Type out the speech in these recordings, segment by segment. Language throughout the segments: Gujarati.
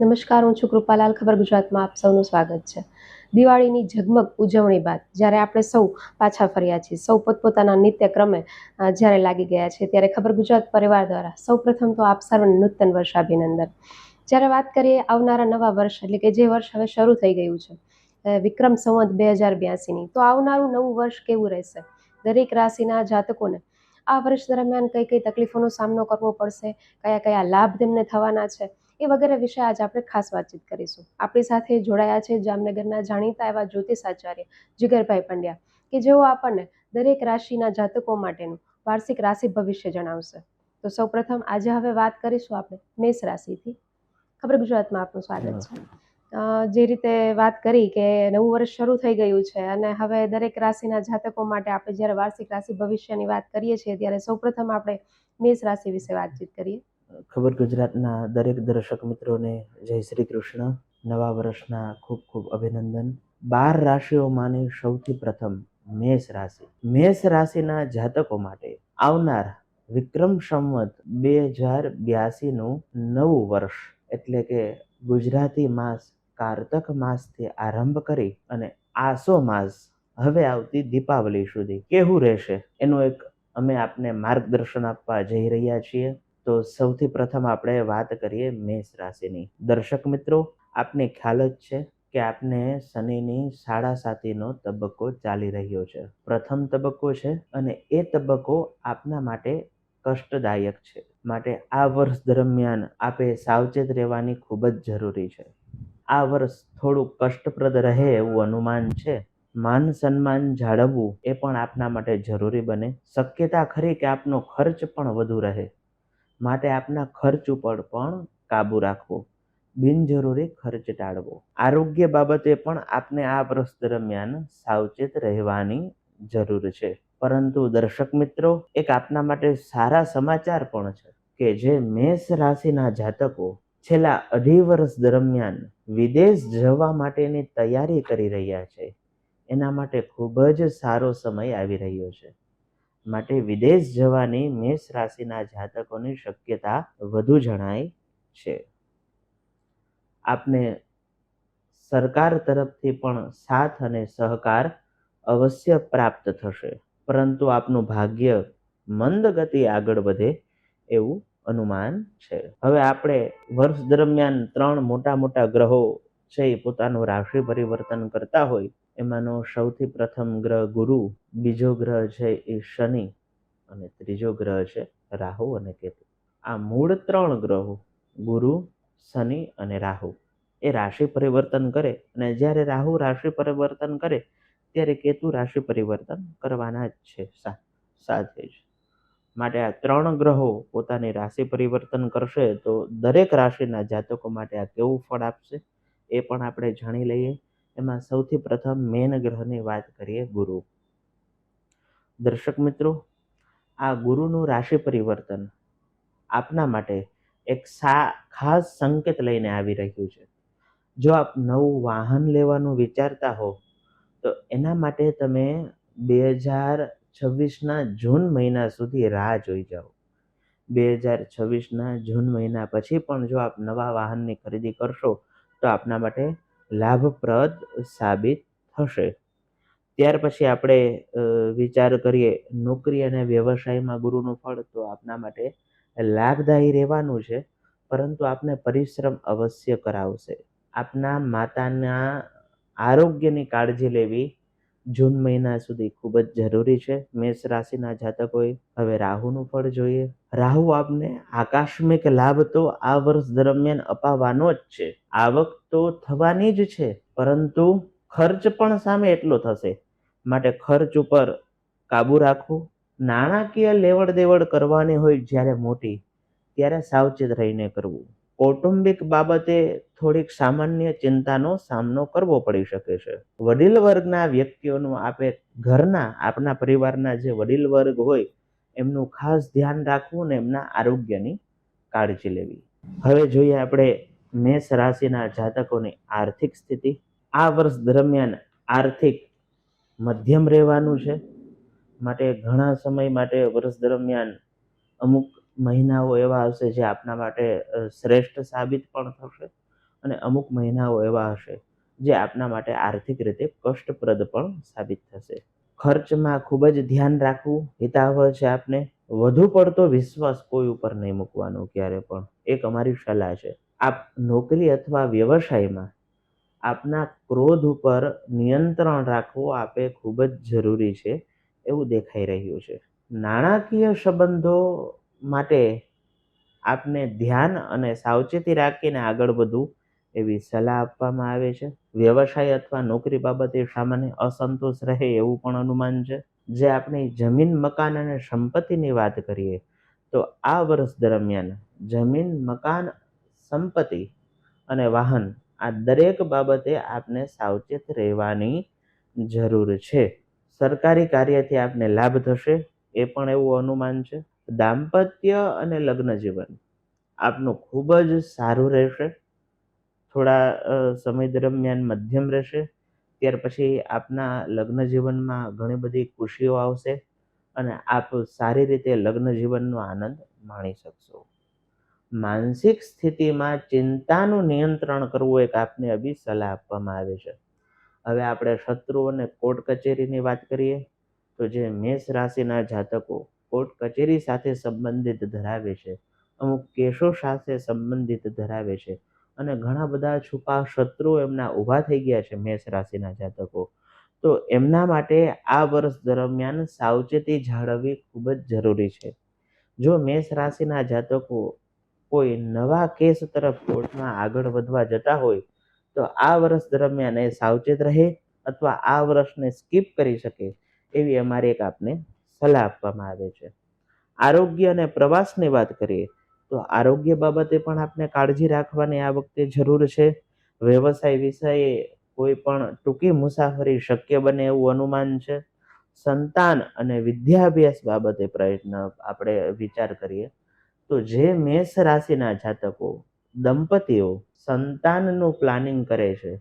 નમસ્કાર, હું છું કૃપાલાલ. ખબર ગુજરાતમાં આપ સૌનું સ્વાગત છે. દિવાળીની ઝગમગ ઉજવણી બાદ જ્યારે આપણે સૌ પાછા ફર્યા છીએ, સૌ પોતપોતાના નિત્યક્રમે જ્યારે લાગી ગયા છે ત્યારે ખબર ગુજરાત પરિવાર દ્વારા સૌ પ્રથમ તો આપ સર્વને નૂતન વર્ષ અભિનંદન જ્યારે વાત કરીએ આવનારા નવા વર્ષ, એટલે કે જે વર્ષ હવે શરૂ થઈ ગયું છે વિક્રમ સંવત બે હજાર બ્યાસીની, તો આવનારું નવું વર્ષ કેવું રહેશે? દરેક રાશિના જાતકોને આ વર્ષ દરમિયાન કઈ કઈ તકલીફોનો સામનો કરવો પડશે? કયા કયા લાભ તેમને થવાના છે? એ વગેરે વિશે આજે આપણે ખાસ વાતચીત કરીશું. આપણી સાથે જોડાયા છે જામનગરના જાણીતા એવા જ્યોતિષાચાર્ય જીગરભાઈ પંડ્યા કે જેઓ આપણને દરેક રાશિના જાતકો માટેનું વાર્ષિક રાશિ ભવિષ્ય જણાવશે. તો સૌપ્રથમ આજે હવે વાત કરીશું આપણે મેષ રાશિથી. ખબર ગુજરાતમાં આપનું સ્વાગત છે. જે રીતે વાત કરી કે નવું વર્ષ શરૂ થઈ ગયું છે અને હવે દરેક રાશિના જાતકો માટે આપણે જ્યારે વાર્ષિક રાશિ ભવિષ્યની વાત કરીએ છીએ ત્યારે સૌપ્રથમ આપણે મેષ રાશિ વિશે વાતચીત કરીએ. ખબર ગુજરાતના દરેક દર્શક મિત્રોને જય શ્રી કૃષ્ણ. નવા વર્ષના ખૂબ ખૂબ અભિનંદન. બાર રાશિઓમાંની સૌથી પ્રથમ મેષ રાશિ. મેષ રાશિના જાતકો માટે આવનાર વિક્રમ સંવત બે હજાર બ્યાસીનું નવું વર્ષ, એટલે કે ગુજરાતી માસ કારતક માસથી આરંભ કરી અને આસો માસ હવે આવતી દીપાવલી સુધી કેવું રહેશે? એનું એક અમે આપને માર્ગદર્શન આપવા જઈ રહ્યા છીએ. તો સૌથી પ્રથમ આપણે વાત કરીએ મેષ રાશિની. દર્શક મિત્રો, આપને ખ્યાલ જ છે કે આપને શનિની સાડા સાતીનો તબક્કો ચાલી રહ્યો છે. પ્રથમ તબક્કો છે અને એ તબક્કો આપના માટે કષ્ટદાયક છે. માટે આ વર્ષ દરમિયાન આપે સાવચેત રહેવાની ખૂબ જ જરૂરી છે. આ વર્ષ થોડું કષ્ટપ્રદ રહે એવું અનુમાન છે. માન સન્માન જાળવવું એ પણ આપના માટે જરૂરી બને. શક્યતા ખરી કે આપનો ખર્ચ પણ વધુ રહે. માટે આપના ખર્ચ ઉપર પણ કાબુ રાખવો. બિનજરૂરી ખર્ચ ટાળવો. આરોગ્ય બાબતે પણ આપને આ વર્ષ દરમિયાન સાવચેત રહેવાની જરૂર છે. પરંતુ દર્શક મિત્રો, એક આપના માટે સારા સમાચાર પણ છે કે જે મેષ રાશિના જાતકો છેલ્લા અઢી વર્ષ દરમિયાન વિદેશ જવા માટેની તૈયારી કરી રહ્યા છે. એના માટે ખૂબ જ સારો સમય આવી રહ્યો છે. માટે વિદેશ જવાની મેષ રાશિના જાતકોની શક્યતા વધુ જણાય છે. આપને સરકાર તરફથી પણ સાથ અને સહકાર અવશ્ય પ્રાપ્ત થશે, પરંતુ આપનું ભાગ્ય મંદ ગતિ આગળ વધે એવું અનુમાન છે. હવે આપણે વર્ષ દરમિયાન ત્રણ મોટા મોટા ગ્રહો છે એ પોતાનું રાશિ પરિવર્તન કરતા હોય એમાંનો સૌથી પ્રથમ ગ્રહ ગુરુ, બીજો ગ્રહ છે એ શનિ અને ત્રીજો ગ્રહ છે રાહુ અને કેતુ. આ મૂળ ત્રણ ગ્રહો, ગુરુ, શનિ અને રાહુ, એ રાશિ પરિવર્તન કરે અને જ્યારે રાહુ રાશિ પરિવર્તન કરે ત્યારે કેતુ રાશિ પરિવર્તન કરવાના જ છે સાથે જ. માટે આ ત્રણ ગ્રહો પોતાની રાશિ પરિવર્તન કરશે તો દરેક રાશિના જાતકો માટે આ કેવું ફળ આપશે એ પણ આપણે જાણી લઈએ. એમાં સૌથી પ્રથમ મેન ગ્રહની વાત કરીએ ગુરુ. દર્શક મિત્રો, આ ગુરુનું રાશિ પરિવર્તન આપના માટે એક સા, ખાસ સંકેત લઈને આવી રહ્યું છે. જો આપ નવું વાહન લેવાનું વિચારતા હો, તો એના માટે તમે બે હજાર છવ્વીસના જૂન મહિના સુધી રાહ જોઈ જાઓ. બે હજાર છવ્વીસના જૂન મહિના પછી પણ જો આપ નવા વાહનની ખરીદી કરશો, તો આપના માટે લાભપ્રદ સાબિત થશે. ત્યાર પછી આપણે વિચાર કરીએ, નોકરી અને વ્યવસાયમાં ગુરુનું ફળ તો આપના માટે લાભદાયી રહેવાનું છે, પરંતુ આપને પરિશ્રમ અવશ્ય કરાવશે. આપના માતાના આરોગ્યની કાળજી લેવી જૂન મહિના સુધી ખૂબ જ જરૂરી છે. મેષ રાશિના જાતકોએ હવે રાહુનું ફળ જોઈએ. રાહુ આપને આકસ્મિક લાભ તો આ વર્ષ દરમિયાન અપાવવાનો જ છે. આવક તો થવાની જ છે, પરંતુ ખર્ચ પણ સામે એટલો થશે. માટે ખર્ચ ઉપર કાબુ રાખવું નાણાકીય લેવડ દેવડ કરવાની હોય જ્યારે મોટી, ત્યારે સાવચેત રહીને કરવું. કૌટુંબિક બાબતે થોડીક સામાન્ય ચિંતાનો સામનો કરવો પડી શકે છે. વડીલ વર્ગના વ્યક્તિઓનું આપે ઘરના, આપના પરિવારના જે વડીલ વર્ગ હોય, એમનું ખાસ ધ્યાન રાખવું ને એમના આરોગ્યની કાળજી લેવી. હવે જોઈએ આપણે મેષ રાશિના જાતકોની આર્થિક સ્થિતિ. આ વર્ષ દરમિયાન આર્થિક મધ્યમ રહેવાનું છે. માટે ઘણા સમય માટે વર્ષ દરમિયાન અમુક મહિનાઓ એવા હશે જે આપના માટે શ્રેષ્ઠ સાબિત પણ થશે અને અમુક મહિનાઓ એવા હશે જે આપના માટે આર્થિક રીતે કષ્ટપ્રદ પણ સાબિત થશે. ખર્ચમાં ખૂબ જ ધ્યાન રાખવું, હિતાવહ છે આપને. વધુ પડતો વિશ્વાસ કોઈ ઉપર નહીં મૂકવાનો ક્યારે પણ. એક અમારી સલાહ છે. આપ નોકરી અથવા વ્યવસાયમાં આપના ક્રોધ ઉપર નિયંત્રણ રાખવું આપે ખૂબ જ જરૂરી છે એવું દેખાઈ રહ્યું છે. નાણાકીય સંબંધો માટે આપને ધ્યાન અને સાવચેતી રાખીને આગળ વધવું એવી સલાહ આપવામાં આવે છે. વ્યવસાય અથવા નોકરી બાબતે સામાન્ય અસંતોષ રહે એવું પણ અનુમાન છે. જે આપણે જમીન, મકાન અને સંપત્તિની વાત કરીએ તો આ વર્ષ દરમિયાન જમીન, મકાન, સંપત્તિ અને વાહન આ દરેક બાબતે આપને સાવચેત રહેવાની જરૂર છે. સરકારી કાર્યથી આપને લાભ થશે એ પણ એવું અનુમાન છે. દાંપત્ય અને લગ્ન જીવન. આપનું ખૂબ જ સારું રહેશે. થોડા સમય દરમિયાન મધ્યમ રહેશે. ત્યાર પછી આપના લગ્ન જીવનમાં ઘણી બધી ખુશીઓ આવશે અને આપ સારી રીતે લગ્ન જીવનનો આનંદ માણી શકશો. માનસિક સ્થિતિમાં ચિંતાનું નિયંત્રણ કરવું એક આપને અભી સલાહ આપવામાં આવે છે. હવે આપણે શત્રુઓને કોર્ટ કચેરીની વાત કરીએ તો જે મેષ રાશિના જાતકો કોર્ટ કચેરી સાથે સંબંધિત ધરાવે છે. અમુક કેસો સાથે સંબંધિત ધરાવે છે અને ઘણા બધા છુપા શત્રુઓ એમના ઊભા થઈ ગયા છે મેષ રાશિના જાતકો. તો એમના માટે આ વર્ષ દરમિયાન સાવચેતી જાળવવી ખૂબ જ જરૂરી છે. જો મેષ રાશિના જાતકો કોઈ નવા કેસ તરફ કોર્ટમાં આગળ વધવા જતા હોય, તો આ વર્ષ દરમિયાન એ સાવચેત રહે અથવા આ વર્ષને સ્કીપ કરી શકે, એવી અમારી એક આપને સલાહ આપવામાં આવે છે. આરોગ્ય અને પ્રવાસની વાત કરીએ, તો આરોગ્ય બાબતે પણ આપણે કાળજી રાખવાની આ વખતે જરૂર છે. વ્યવસાય વિષયે કોઈ પણ ટૂંકી મુસાફરી શક્ય બને એવું અનુમાન છે. સંતાન અને વિદ્યાભ્યાસ બાબતે પ્રયત્ન આપણે વિચાર કરીએ, તો જે મેષ રાશિના જાતકો, દંપતીઓ સંતાનનું પ્લાનિંગ કરે છે,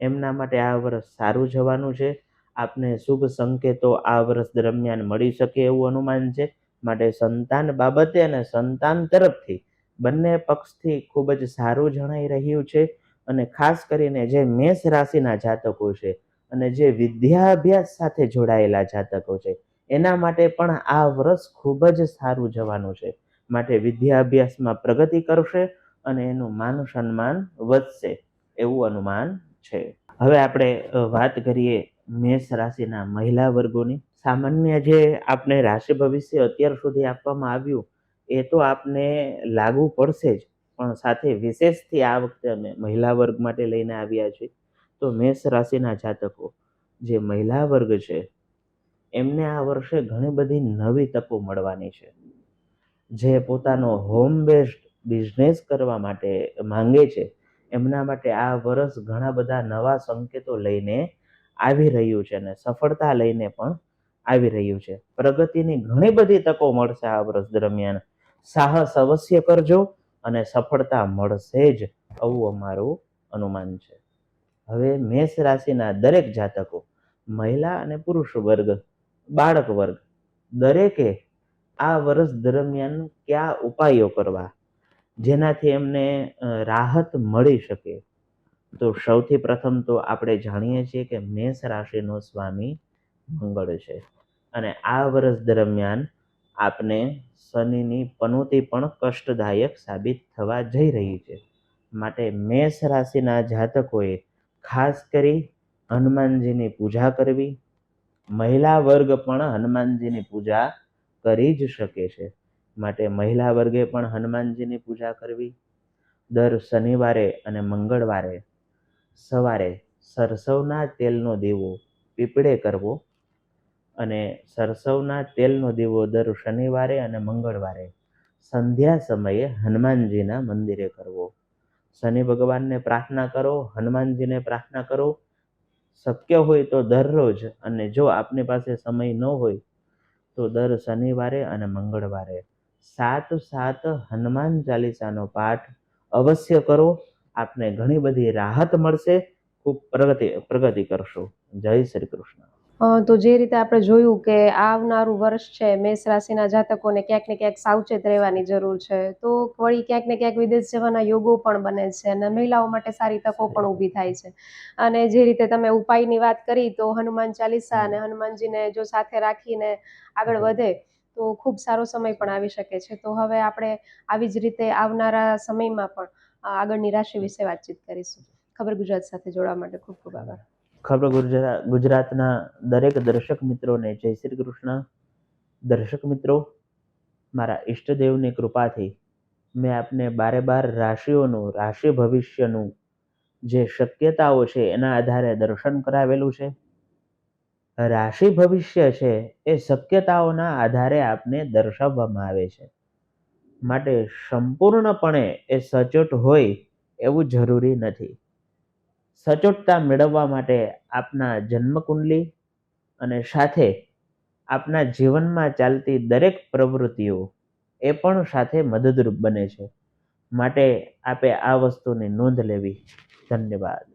એમના માટે આ વર્ષ સારું જવાનું છે. આપને શુભ સંકેતો આ વર્ષ દરમિયાન મળી શકે એવું અનુમાન છે. માટે સંતાન બાબતે અને સંતાન તરફથી બંને પક્ષથી ખૂબ જ સારું જણાઈ રહ્યું છે અને ખાસ કરીને જે મેષ રાશિના જાતકો છે અને જે વિદ્યાભ્યાસ સાથે જોડાયેલા જાતકો છે, એના માટે પણ આ વર્ષ ખૂબ જ સારું જવાનું છે. માટે વિદ્યાભ્યાસમાં પ્રગતિ કરશે અને એનું માન સન્માન વધશે એવું અનુમાન છે. હવે આપણે વાત કરીએ મેષ રાશિના મહિલા વર્ગોની સામાન્ય જે આપણે રાશિ ભવિષ્ય અત્યાર સુધી આપવામાં આવ્યું, એ તો આપને લાગુ પડશે જ. પણ સાથે વિશેષથી આ વખતે અમે મહિલા વર્ગ માટે લઈને આવ્યા છીએ. તો મેષ રાશિના જાતકો, જે મહિલા વર્ગ છે, એમને આ વર્ષે ઘણી બધી નવી તકો મળવાની છે. જે પોતાનો હોમ બેસ્ડ બિઝનેસ કરવા માટે માંગે છે, એમના માટે આ વર્ષ ઘણા બધા નવા સંકેતો લઈને આવી રહ્યું છે અને સફળતા લઈને પણ આવી રહ્યું છે. પ્રગતિની ઘણી બધી તકો મળશે આ વર્ષ દરમિયાન. સાહસ અવશ્ય કરજો અને સફળતા મળશે જ આવું અમારું અનુમાન છે. હવે મેષ રાશિના દરેક જાતકો, મહિલા અને પુરુષ વર્ગ, બાળક વર્ગ, દરેકે આ વર્ષ દરમિયાન કયા ઉપાયો કરવા? જેનાથી એમને રાહત મળી શકે? તો સૌથી પ્રથમ તો આપણે જાણીએ છીએ કે મેષ રાશિનો સ્વામી મંગળ છે. અને આ વર્ષ દરમિયાન આપને શનિની પનોતી પણ કષ્ટદાયક સાબિત થવા જઈ રહી છે. માટે મેષ રાશિના જાતકોએ ખાસ કરી હનુમાનજીની પૂજા કરવી. મહિલા વર્ગ પણ હનુમાનજીની પૂજા કરી જ શકે છે. માટે મહિલા વર્ગે પણ હનુમાનજીની પૂજા કરવી. દર શનિવારે અને મંગળવારે સવારે સરસવના તેલનો દીવો પીપળે કરવો અને સરસવના તેલનો દીવો દર શનિવારે અને મંગળવારે. સંધ્યા સમયે હનુમાનજીના મંદિરે કરવો. શનિ ભગવાનને પ્રાર્થના કરો, હનુમાનજીને પ્રાર્થના કરો. શક્ય હોય તો દરરોજ અને જો આપની પાસે સમય ન હોય તો દર શનિવારે અને મંગળવારે. સાત સાત હનુમાન ચાલીસાનો પાઠ અવશ્ય કરો. આપને ઘણી બધી રાહત મળશે. ખૂબ પ્રગતિ પ્રગતિ કરશો. જય શ્રી કૃષ્ણ. તો જે રીતે આપણે જોયું કે આવનારું વર્ષ છે, મેષ રાશિના જાતકોને ક્યાંક ને ક્યાંક સાવચેત રહેવાની જરૂર છે. તો વળી ક્યાંક ને ક્યાંક વિદેશ જવાના યોગો પણ બને છે અને મહિલાઓ માટે સારી તકો પણ ઊભી થાય છે. અને જે રીતે તમે ઉપાયની વાત કરી તો હનુમાન ચાલીસા અને હનુમાનજીને જો સાથે રાખીને આગળ વધે તો ખૂબ સારો સમય પણ આવી શકે છે. તો હવે આપણે આવી જ રીતે આવનારા સમયમાં પણ આગળની રાશિ વિશે વાતચીત કરીશું. ખબર ગુજરાત સાથે જોડવા માટે ખૂબ ખૂબ આભાર. ખબર ગુજરાત ગુજરાતના દરેક દર્શક મિત્રોને જય શ્રી કૃષ્ણ. દર્શક મિત્રો, મારા ઈષ્ટદેવની કૃપાથી મેં આપને બારે બાર રાશિઓનું, રાશિ ભવિષ્યનું જે શક્યતાઓ છે એના આધારે દર્શન કરાવેલું છે. રાશિ ભવિષ્ય છે એ શક્યતાઓના આધારે આપને દર્શાવવામાં આવે છે. માટે સંપૂર્ણપણે એ સચોટ હોય એવું જરૂરી નથી. સચોટતા મેળવવા માટે આપના જન્મકુંડલી અને સાથે આપના જીવનમાં ચાલતી દરેક પ્રવૃત્તિઓ એ પણ સાથે મદદરૂપ બને છે. માટે આપે આ વસ્તુની નોંધ લેવી. ધન્યવાદ.